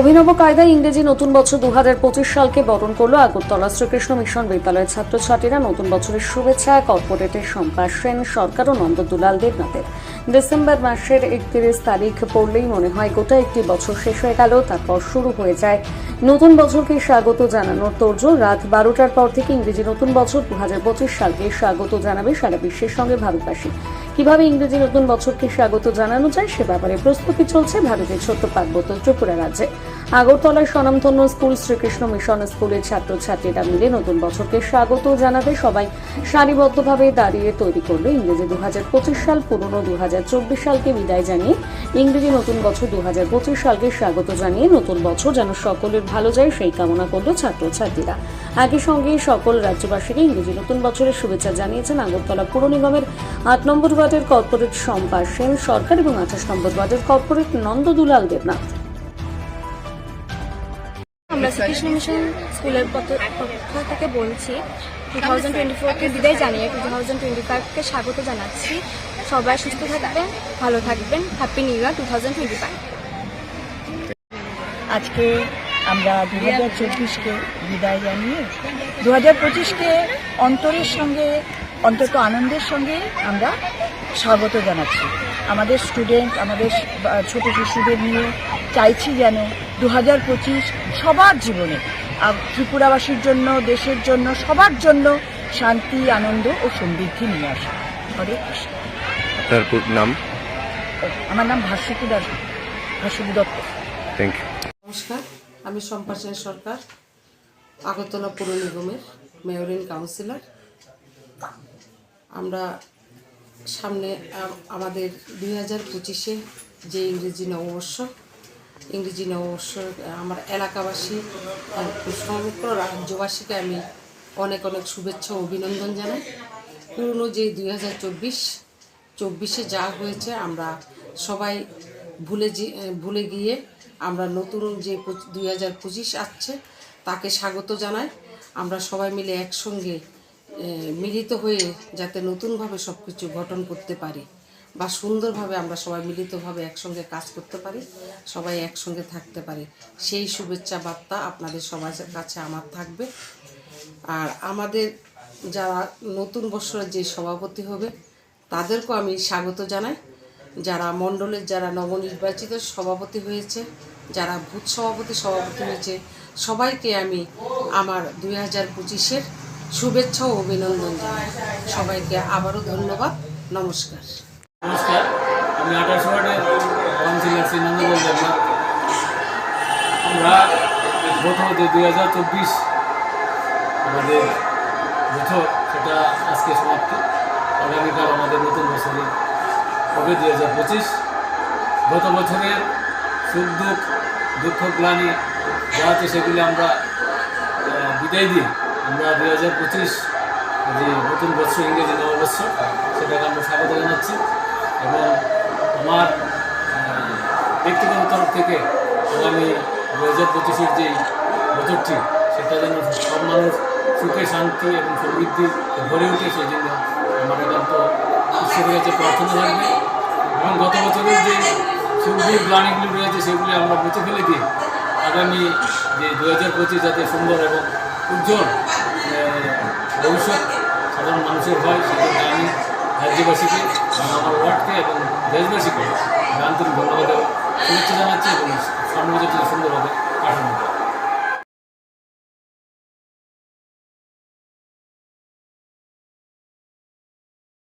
অভিনব কায়দায় ইংরেজি নতুন বছর দু হাজার পঁচিশ সালকে বরণ করল আগরতলা শ্রীকৃষ্ণ মিশন বিদ্যালয়ের ছাত্রছাত্রীরা। নতুন বছরের শুভেচ্ছা কর্পোরেটের সম্পাস সেন সরকার ও নন্দদুলাল দেবনাথের। ডিসেম্বর মাসের একত্রিশ তারিখ পড়লেই মনে হয় গোটা একটি বছর শেষ হয়ে গেল, তারপর শুরু হয়ে যায় নতুন বছরকে স্বাগত জানানোর তোড়জোড়। রাত বারোটার পর থেকে ইংরেজি নতুন বছর দু হাজার পঁচিশ সালকে স্বাগত জানাবে সারা বিশ্বের সঙ্গে ভারতবাসী। কীভাবে ইংরেজি নতুন বছরকে স্বাগত জানানো যায় সে ব্যাপারে প্রস্তুতি চলছে ভারতের ছোট্ট পার্বত্য ত্রিপুরা রাজ্যে। আগরতলার স্বনামধন্য স্কুল শ্রীকৃষ্ণ মিশন স্কুলের ছাত্রছাত্রীরা মিলে নতুন বছরকে স্বাগত জানাতে সবাই সারিবদ্ধভাবে দাঁড়িয়ে তৈরি করল ইংরেজি দু সাল, পুরনো দু সালকে বিদায় জানিয়ে ইংরেজি নতুন বছর দু সালকে স্বাগত জানিয়ে নতুন বছর যেন সকলের ভালো যায় সেই কামনা করল ছাত্রছাত্রীরা। একই সঙ্গে সকল রাজ্যবাসীকে ইংরেজি নতুন বছরের শুভেচ্ছা জানিয়েছেন আগরতলা পুর নিগমের আট নম্বর ওয়ার্ডের কর্পোরেট শম্পা সেন সরকার এবং আঠাশ নম্বর ওয়ার্ডের কর্পোরেট নন্দদুলাল দেবনাথ। আমরা শ্রীকৃষ্ণ মিশন স্কুলের পক্ষ থেকে বলছি টু থাউজেন্ড টোয়েন্টি ফোরকে বিদায় জানিয়ে টু থাউজেন্ড টোয়েন্টি ফাইভকে স্বাগত জানাচ্ছি। সবাই সুস্থ থাকবেন, ভালো থাকবেন। Happy new year two thousand twenty five আজকে আমরা দু হাজার চব্বিশকে বিদায় জানিয়ে দু হাজার পঁচিশকে অন্তরের সঙ্গে, অন্তত আনন্দের সঙ্গে আমরা স্বাগত জানাচ্ছি। আমাদের স্টুডেন্ট আমাদের ছোট শিশুদের নিয়ে চাইছি যেন দু হাজার পঁচিশ সবার জীবনে আর ত্রিপুরাবাসীর জন্য দেশের জন্য সবার জন্য শান্তি আনন্দ ও সমৃদ্ধি নিয়ে আসে। হরে কৃষ্ণ। আপনার নাম? আমার নাম ভাস্বতী দাস ভাস্বতী দত্ত। থ্যাংক ইউ নমস্কার আমি শম্পা সেন সরকার আগরতলা পৌর নিগমের মেয়রিন কাউন্সিলর আমরা সামনে আমাদের দুই হাজার পঁচিশে যে ইংরেজি নববর্ষ ইংরেজি নববর্ষ, আমার এলাকাবাসী সমগ্র রাজ্যবাসীকে আমি অনেক অনেক শুভেচ্ছা অভিনন্দন জানাই। পুরনো যে দুই হাজার চব্বিশ, চব্বিশে যা হয়েছে, আমরা সবাই ভুলে ভুলে গিয়ে আমরা নতুন যে দুই হাজার পঁচিশ আসছে, তাকে স্বাগত জানাই। আমরা সবাই মিলে একসঙ্গে মিলিত হয়ে যাতে নতুনভাবে সব কিছু গঠন করতে পারি বা সুন্দরভাবে আমরা সবাই মিলিতভাবে একসঙ্গে কাজ করতে পারি, সবাই একসঙ্গে থাকতে পারি, সেই শুভেচ্ছা বার্তা আপনাদের সবার কাছে আমার থাকবে। আর আমাদের যারা নতুন বছরের যে সভাপতি হবে, তাদেরকেও আমি স্বাগত জানাই। যারা মণ্ডলের যারা নবনির্বাচিত সভাপতি হয়েছে, যারা ভূত সভাপতি সভাপতি হয়েছে, সবাইকে আমি আমার দুই হাজার পঁচিশের শুভেচ্ছা ও অভিনন্দন জানাই। সবাইকে আবারও ধন্যবাদ। নমস্কার। নমস্কার, আমি আঠাশ ওয়ার্ডের কাউন্সিলর শ্রী নন্দগোল দেবনাথ আমরা প্রথম যে দুই হাজার চব্বিশ আমাদের বছর সেটা আজকে সমাপ্তি। আগামীকাল আমাদের নতুন বছরের হবে দুই হাজার পঁচিশ। গত বছরের সুখ দুঃখ দুঃখ, গ্লানি, যা আছে সেগুলি আমরা বিদায় দিয়ে আমরা দুই হাজার পঁচিশ যে নতুন বর্ষ ইংরেজি নববর্ষ, সেটাকে আমরা স্বাগত জানাচ্ছি এবং আমার ব্যক্তিগত তরফ থেকে আগামী দু হাজার পঁচিশের যে বছরটি, সেটা যেন সব মানুষ সুখে, শান্তি এবং সমৃদ্ধি ভরে ওঠে সেই জন্য আমার একান্ত ঈশ্বরের কাছে প্রার্থনা থাকবে এবং গত বছরের যে সুন্দর গ্লানিগুলি রয়েছে, সেগুলি আমরা মুছে ফেলে দিয়ে আগামী যে দু হাজার পঁচিশ যাতে সুন্দর এবং উজ্জ্বল ভবিষ্যৎ সাধারণ মানুষের হয় সেজন্য আমি রাজ্যবাসীকে আমার ওয়ার্ডকে এবং দেশবাসীকে আন্তরিক ধন্যবাদ এবং শুভেচ্ছা জানাচ্ছি এবং সামনে সুন্দর কাটানো